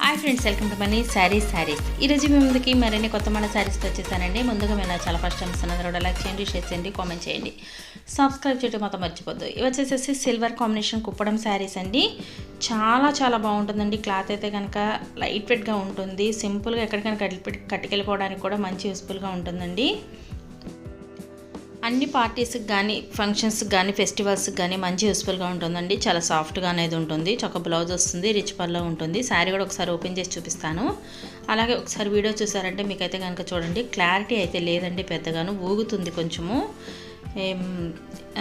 Hi friends welcome to Mani sarees sarees ఈరోజు మీ ముందుకి మరిన్ని కొత్త మన శారీస్తో వచ్చేసానండి. ముందుగా మేము చాలా ఫస్ట్ టైం ఇస్తున్నారు లైక్ చేయండి షేర్ చేయండి కామెంట్ చేయండి. సబ్స్క్రైబ్ చేయడం మొత్తం మర్చిపోద్దు. ఇవి వచ్చేసేసి సిల్వర్ కాంబినేషన్ కుప్పడం శారీస్ అండి. చాలా చాలా బాగుంటుందండి. క్లాత్ అయితే కనుక లైట్ వెయిట్గా ఉంటుంది. సింపుల్గా ఎక్కడికైనా కట్టి కట్టుకెళ్ళిపోవడానికి కూడా మంచి యూస్ఫుల్గా ఉంటుందండి. అన్ని పార్టీస్కి కానీ ఫంక్షన్స్కి కానీ ఫెస్టివల్స్కి కానీ మంచి యూస్ఫుల్గా ఉంటుందండి. చాలా సాఫ్ట్గా అనేది ఉంటుంది. చొక్క బ్లౌజ్ వస్తుంది రిచ్ పల్లో ఉంటుంది. శారీ కూడా ఒకసారి ఓపెన్ చేసి చూపిస్తాను. అలాగే ఒకసారి వీడియో చూసారంటే మీకైతే కనుక చూడండి క్లారిటీ అయితే లేదండి పెద్దగాను. ఊగుతుంది కొంచెము.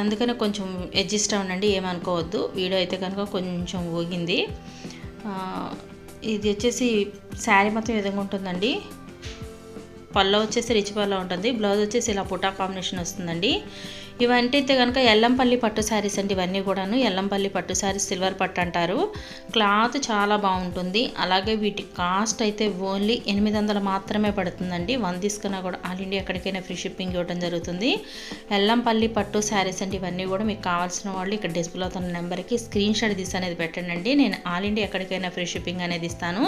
అందుకనే కొంచెం అడ్జస్ట్ అవ్వండి ఏమనుకోవద్దు. వీడియో అయితే కనుక కొంచెం ఊగింది. ఇది వచ్చేసి శారీ మొత్తం విధంగా ఉంటుందండి? పళ్ళ వచ్చేసి రిచ్ పల్లో ఉంటుంది బ్లౌజ్ వచ్చేసి ఇలా పుటా కాంబినేషన్ వస్తుందండి. ఇవంటే అయితే కనుక ఎల్లంపల్లి పట్టు శారీస్ అండి ఇవన్నీ కూడాను. ఎల్లంపల్లి పట్టు శారీస్ సిల్వర్ పట్టు అంటారు. క్లాత్ చాలా బాగుంటుంది. అలాగే వీటి కాస్ట్ అయితే ఓన్లీ ఎనిమిది వందలు మాత్రమే పడుతుందండి. వన్ తీసుకున్నా కూడా ఆల్ ఇండియా ఎక్కడికైనా ఫ్రీ షిప్పింగ్ ఇవ్వడం జరుగుతుంది. ఎల్లంపల్లి పట్టు శారీస్ అండి ఇవన్నీ కూడా మీకు కావాల్సిన వాళ్ళు ఇక్కడ డిస్ప్లే అవుతున్న నెంబర్కి స్క్రీన్ షాట్ తీసి అనేది పెట్టండి నేను ఆల్ ఇండియా ఎక్కడికైనా ఫ్రీ షిప్పింగ్ అనేది ఇస్తాను.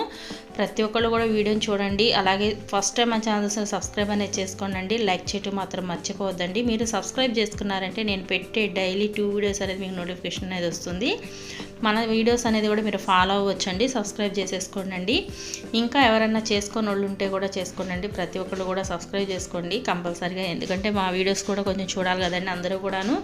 ప్రతి ఒక్కళ్ళు కూడా వీడియోని చూడండి. అలాగే ఫస్ట్ టైం మా ఛానల్స్ సబ్స్క్రైబ్ అనేది చేసుకోండి లైక్ చేయటం మాత్రం మర్చిపోవద్దండి. మీరు సబ్స్క్రైబ్ చేసుకున్నారంటే నేను పెట్టే డైలీ టూ వీడియోస్ అనేది మీకు నోటిఫికేషన్ అనేది వస్తుంది. మన వీడియోస్ అనేది కూడా మీరు ఫాలో అవ్వచ్చండి. సబ్స్క్రైబ్ చేసేసుకోండి ఇంకా ఎవరైనా చేసుకొని వాళ్ళు ఉంటే కూడా చేసుకోండి ప్రతి ఒక్కరు కూడా సబ్స్క్రైబ్ చేసుకోండి. కంపల్సరీగా. ఎందుకంటే మా వీడియోస్ కూడా కొంచెం చూడాలి కదండి అందరూ కూడాను.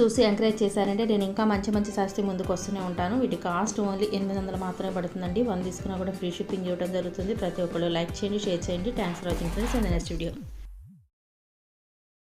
చూసి ఎంకరేజ్ చేశారంటే నేను ఇంకా మంచి మంచి శాస్త్రి ముందుకు వస్తూనే ఉంటాను. వీటి కాస్ట్ ఓన్లీ ఎనిమిది వందలు మాత్రమే పడుతుందండి. వన్ తీసుకున్నా కూడా ఫ్రీ షిప్పింగ్ ఇవ్వడం జరుగుతుంది. ప్రతి ఒక్కళ్ళు లైక్ చేయండి షేర్ చేయండి. Thanks for watching friends and next video